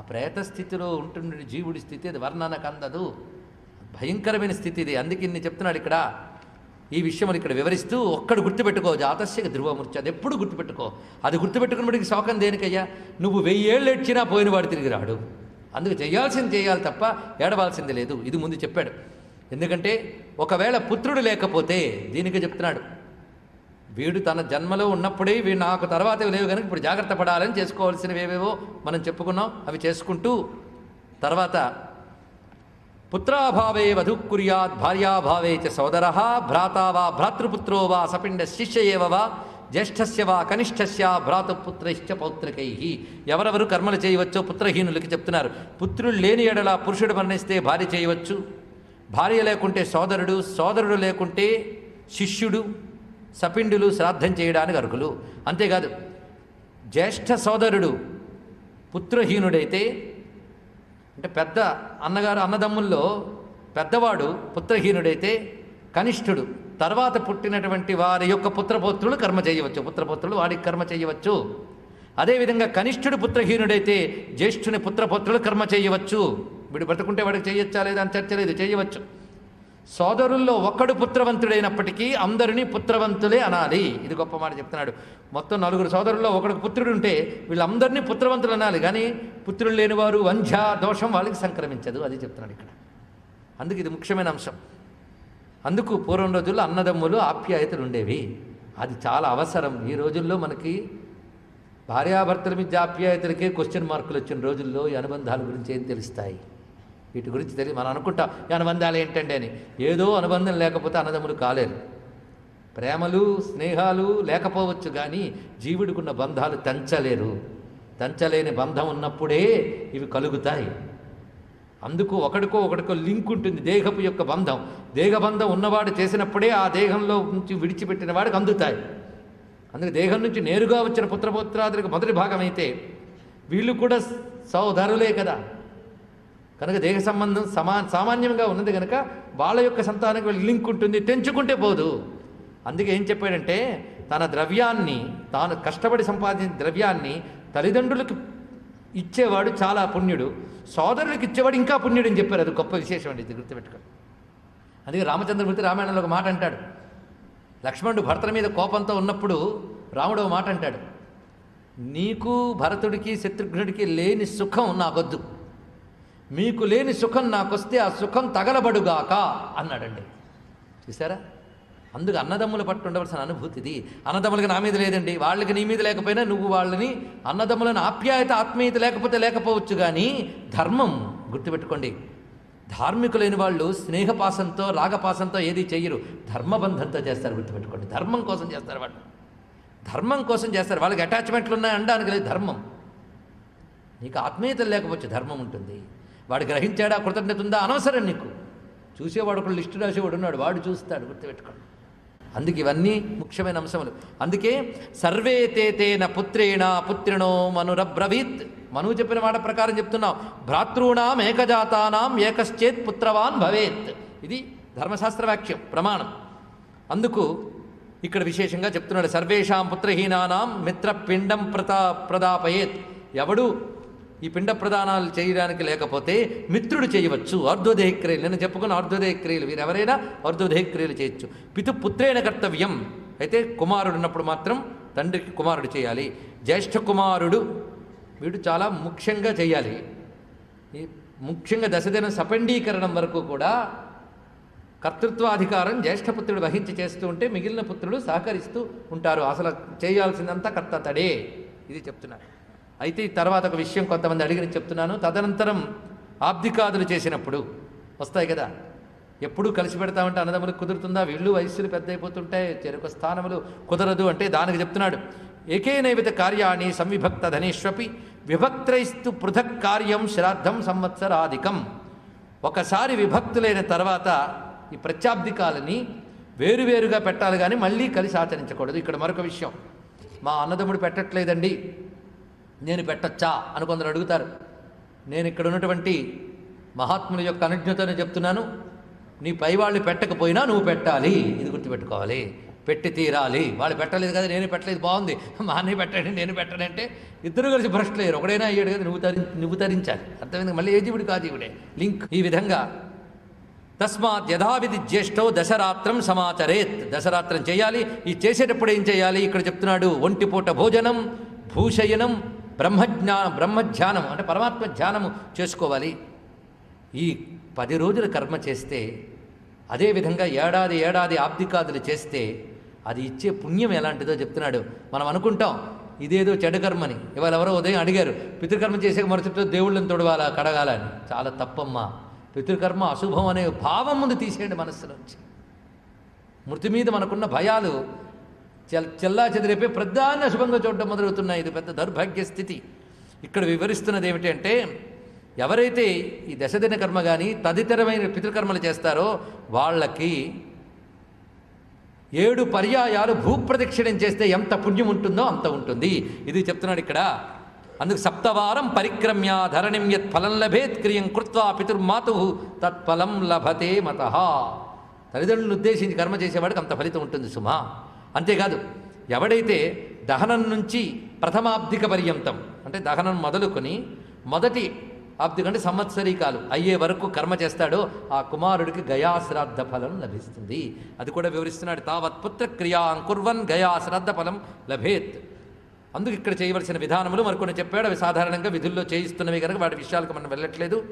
ఆ ప్రేత స్థితిలో ఉంటుండే జీవుడి స్థితి అది వర్ణనకు అందదు. భయంకరమైన స్థితి ఇది. అందుకే ఇన్ని చెప్తున్నాడు ఇక్కడ. ఈ విషయం ఇక్కడ వివరిస్తూ ఒక్కడు గుర్తుపెట్టుకో. జాతస్యక ధ్రువమూర్చి అది ఎప్పుడు గుర్తుపెట్టుకో? అది గుర్తుపెట్టుకున్నప్పటికి శోకం దేనికయ్యా? నువ్వు వెయ్యేళ్ళు ఏడ్చినా పోయినవాడు తిరిగి రాడు. అందుకు చేయాల్సింది చేయాలి తప్ప ఏడవాల్సింది లేదు. ఇది ముందు చెప్పాడు. ఎందుకంటే ఒకవేళ పుత్రుడు లేకపోతే దీనికి చెప్తున్నాడు. వీడు తన జన్మలో ఉన్నప్పుడే వీడు నాకు తర్వాత లేవు కనుక ఇప్పుడు జాగ్రత్త పడాలని చేసుకోవాల్సినవి ఏవేవో మనం చెప్పుకున్నాం. అవి చేసుకుంటూ తర్వాత పుత్రాభావే వధు కుర్యాత్ భార్యాభావే చ సోదర భ్రాతా వా భ్రాతృపుత్రో వా సపిండ శిష్యయేవ వా జ్యేష్ఠస్య వా కనిష్టస్య భ్రాతపుత్రైశ్చ పౌత్రికై. ఎవరెవరు కర్మలు చేయవచ్చో పుత్రహీనులకి చెప్తున్నారు. పుత్రులు లేని ఎడల పురుషుడు మరణిస్తే భార్య చేయవచ్చు. భార్య లేకుంటే సోదరుడు సోదరుడు లేకుంటే శిష్యుడు సపిండులు శ్రాద్ధం చేయడానికి అర్హులు. అంతేకాదు జ్యేష్ఠ సోదరుడు పుత్రహీనుడైతే అంటే పెద్ద అన్నగారు అన్నదమ్ముల్లో పెద్దవాడు పుత్రహీనుడైతే కనిష్ఠుడు. తర్వాత పుట్టినటువంటి వారి యొక్క పుత్రపుత్రులు కర్మ చేయవచ్చు. పుత్రపుత్రులు వాడికి కర్మ చేయవచ్చు. అదేవిధంగా కనిష్ఠుడు పుత్రహీనుడైతే జ్యేష్ఠుని పుత్రపుత్రులు కర్మ చేయవచ్చు. వీడు బ్రతుకుంటే వాడికి చేయొచ్చా లేదా అని చర్చ లేదు. చేయవచ్చు. సోదరుల్లో ఒక్కడు పుత్రవంతుడైనప్పటికీ అందరినీ పుత్రవంతులే అనాలి. ఇది గొప్ప మాట చెప్తున్నాడు. మొత్తం నలుగురు సోదరుల్లో ఒకడు పుత్రుడు ఉంటే వీళ్ళందరినీ పుత్రవంతులు అనాలి. కానీ పుత్రులు లేనివారు వంధ్య దోషం వాళ్ళకి సంక్రమించదు. అది చెప్తున్నాడు ఇక్కడ. అందుకు ఇది ముఖ్యమైన అంశం. అందుకు పూర్వం రోజుల్లో అన్నదమ్ములు ఆప్యాయతలు ఉండేవి. అది చాలా అవసరం. ఈ రోజుల్లో మనకి భార్యాభర్తల మధ్య ఆప్యాయతలకే క్వశ్చన్ మార్కులు వచ్చిన రోజుల్లో ఈ అనుబంధాల గురించి ఏం తెలుస్తాయి? వీటి గురించి తెలియ మనం అనుకుంటాం ఈ అనుబంధాలు ఏంటండి అని. ఏదో అనుబంధం లేకపోతే అన్నదమ్ములు కాలేరు. ప్రేమలు స్నేహాలు లేకపోవచ్చు కానీ జీవుడికున్న బంధాలు తంచలేరు. తంచలేని బంధం ఉన్నప్పుడే ఇవి కలుగుతాయి. అందుకు ఒకడికో ఒకడికో లింక్ ఉంటుంది దేహపు యొక్క బంధం. దేహబంధం ఉన్నవాడు చేసినప్పుడే ఆ దేహంలో నుంచి విడిచిపెట్టిన వాడికి అందుతాయి. అందుకే దేహం నుంచి నేరుగా వచ్చిన పుత్రపుత్రాదులకు మొదటి భాగం అయితే వీళ్ళు కూడా సోదరులే కదా. కనుక దేహ సంబంధం సమా సామాన్యంగా ఉన్నది కనుక వాళ్ళ యొక్క సంతానానికి లింక్ ఉంటుంది తెంచుకుంటే పోదు. అందుకే ఏం చెప్పాడంటే తన ద్రవ్యాన్ని తాను కష్టపడి సంపాదించిన ద్రవ్యాన్ని తల్లిదండ్రులకు ఇచ్చేవాడు చాలా పుణ్యుడు సోదరులకు ఇచ్చేవాడు ఇంకా పుణ్యుడు అని చెప్పారు. అది గొప్ప విశేషం అండి ఇది గుర్తుపెట్టుకోండి. అందుకే రామచంద్రమూర్తి రామాయణంలో ఒక మాట అంటాడు. లక్ష్మణుడు భరతుల మీద కోపంతో ఉన్నప్పుడు రాముడు ఒక మాట అంటాడు. నీకు భరతుడికి శత్రుఘ్నుడికి లేని సుఖం నాకొద్దు. మీకు లేని సుఖం నాకొస్తే ఆ సుఖం తగలబడుగాక అన్నాడండి. చూసారా అందుకు అన్నదమ్ముల పట్టు ఉండవలసిన అనుభూతి ఇది. అన్నదమ్ములకి నా మీద లేదండి. వాళ్ళకి నీ మీద లేకపోయినా నువ్వు వాళ్ళని అన్నదమ్ములను ఆప్యాయత ఆత్మీయత లేకపోతే లేకపోవచ్చు కానీ ధర్మం గుర్తుపెట్టుకోండి. ధార్మికులైన వాళ్ళు స్నేహపాసంతో రాగపాసంతో ఏది చెయ్యరు. ధర్మబంధంతో చేస్తారు గుర్తుపెట్టుకోండి. ధర్మం కోసం చేస్తారు వాళ్ళు. ధర్మం కోసం చేస్తారు. వాళ్ళకి అటాచ్మెంట్లు ఉన్నాయి అనడానికి లేదు. ధర్మం. నీకు ఆత్మీయత లేకపోవచ్చు. ధర్మం ఉంటుంది. వాడు గ్రహించాడా కృతజ్ఞత ఉందా అనవసరం నీకు. చూసేవాడు ఒకళ్ళు లిస్టు రాసేవాడు ఉన్నాడు వాడు చూస్తాడు గుర్తుపెట్టుకోండి. అందుకే ఇవన్నీ ముఖ్యమైన అంశములు. అందుకే సర్వే తేతేన పుత్రేణ పుత్రిణో మనురబ్రవీత్. మనువు చెప్పిన మాట ప్రకారం చెప్తున్నాం. భ్రాతృణాం ఏకజాతానాం ఏకశ్చేత్ పుత్రవాన్ భవేత్. ఇది ధర్మశాస్త్ర వాక్యం ప్రమాణం. అందుకు ఇక్కడ విశేషంగా చెప్తున్నాడు సర్వేషాం పుత్రహీనానాం మిత్రపిండం ప్రతా ప్రదాపయేత్. ఎవడు ఈ పిండ ప్రదానాలు చేయడానికి లేకపోతే మిత్రుడు చేయవచ్చు. అర్ధోదేహ క్రియలు నేను చెప్పుకున్న అర్ధోదేహ క్రియలు వీరు ఎవరైనా అర్ధోదేహ క్రియలు చేయొచ్చు. పితు పుత్రేణ కర్తవ్యం. అయితే కుమారుడు ఉన్నప్పుడు మాత్రం తండ్రికి కుమారుడు చేయాలి. జ్యేష్ఠ కుమారుడు వీడు చాలా ముఖ్యంగా చేయాలి. ఈ ముఖ్యంగా దశదిన సపండీకరణం వరకు కూడా కర్తృత్వాధికారం జ్యేష్ఠపుత్రుడు వహించి చేస్తూ ఉంటే మిగిలిన పుత్రుడు సహకరిస్తూ ఉంటారు. అసలు చేయాల్సిందంతా కర్త తడే ఇది చెప్తున్నారు. అయితే ఈ తర్వాత ఒక విషయం కొంతమంది అడిగిన చెప్తున్నాను. తదనంతరం ఆబ్దికాదులు చేసినప్పుడు వస్తాయి కదా. ఎప్పుడూ కలిసి పెడతామంటే అన్నదమ్ములకు కుదురుతుందా? వీళ్ళు వయస్సులు పెద్ద అయిపోతుంటే చెరుకు స్థానములు కుదరదు అంటే దానికి చెప్తున్నాడు. ఏకేనైవిత కార్యాణి సంవిభక్త ధనేష్వపి విభక్త్రైస్తు పృథక్ కార్యం శ్రాద్ధం సంవత్సరాధికం. ఒకసారి విభక్తులైన తర్వాత ఈ ప్రత్యాబ్దికాలని వేరువేరుగా పెట్టాలి కానీ మళ్ళీ కలిసి ఆచరించకూడదు. ఇక్కడ మరొక విషయం. మా అన్నదమ్ముడు పెట్టట్లేదండి. నేను పెట్టచ్చా అని కొందరు అడుగుతారు. నేను ఇక్కడ ఉన్నటువంటి మహాత్ముల యొక్క అనుజ్ఞతను చెప్తున్నాను. నీ పై వాళ్ళు పెట్టకపోయినా నువ్వు పెట్టాలి. ఇది గుర్తుపెట్టుకోవాలి. పెట్టి తీరాలి. వాళ్ళు పెట్టలేదు కదా నేను పెట్టలేదు బాగుంది. మా అన్నయ్య పెట్టండి నేను పెట్టనంటే ఇద్దరు కలిసి భ్రష్టులేరు ఒకడైనా అయ్యాడు కదా నువ్వు తరి నువ్వు తరించాలి. అర్థమైంది? మళ్ళీ ఏ జీవుడు కాదు లింక్. ఈ విధంగా. తస్మాత్ యథావిధి జ్యేష్ఠో దశరాత్రం సమాచరేత్. దశరాత్రం చేయాలి. ఈ చేసేటప్పుడు ఏం చేయాలి? ఇక్కడ చెప్తున్నాడు ఒంటిపూట భోజనం భూషయనం బ్రహ్మజ్ఞా బ్రహ్మధ్యానం అంటే పరమాత్మ ధ్యానము చేసుకోవాలి. ఈ పది రోజులు కర్మ చేస్తే అదేవిధంగా ఏడాది ఏడాది ఆబ్దికాదులు చేస్తే అది ఇచ్చే పుణ్యం ఎలాంటిదో చెప్తున్నాడు. మనం అనుకుంటాం ఇదేదో చెడుకర్మని ఇవాళ ఎవరో ఉదయం అడిగారు పితృకర్మ చేసే మరుసటి దేవుళ్ళని తొడవాలా కడగాలని. చాలా తప్పమ్మా. పితృకర్మ అశుభం అనే భావం ముందు తీసేయండి మనస్సులోంచి. మృతి మీద మనకున్న భయాలు చెల్లా చెదిరేపే ప్రధాన అశుభంగా చూడడం మొదలవుతున్నాయి ఇది పెద్ద దౌర్భాగ్య స్థితి. ఇక్కడ వివరిస్తున్నది ఏమిటంటే ఎవరైతే ఈ దశదిన కర్మ కానీ తదితరమైన పితృకర్మలు చేస్తారో వాళ్ళకి ఏడు పర్యాయాలు భూప్రదక్షిణం చేస్తే ఎంత పుణ్యం ఉంటుందో అంత ఉంటుంది. ఇది చెప్తున్నాడు ఇక్కడ. అందుకు సప్తవారం పరిక్రమ్య ధరణిం యత్ ఫలం లభేత్ క్రియం కృత్వా పితుర్మాతు తత్ఫలం లభతే మత. తల్లిదండ్రులను ఉద్దేశించి కర్మ చేసేవాడికి అంత ఫలితం ఉంటుంది సుమా. అంతేకాదు ఎవడైతే దహనం నుంచి ప్రథమాబ్దిక పర్యంతం అంటే దహనం మొదలుకొని మొదటి ఆబ్ది అంటే సంవత్సరీకాలు అయ్యే వరకు కర్మ చేస్తాడో ఆ కుమారుడికి గయాశ్రాద్ధ ఫలం లభిస్తుంది. అది కూడా వివరిస్తున్నాడు తావత్ క్రియాంకుర్వన్ గయాశ్రాద్ధ కుర్వన్ గయా ఫలం లభేత్. అందుకు ఇక్కడ చేయవలసిన విధానములు మరికొన్ని చెప్పాడు. అవి సాధారణంగా విధుల్లో చేయిస్తున్నవి కనుక వాటి విషయాలకు మనం వెళ్ళట్లేదు.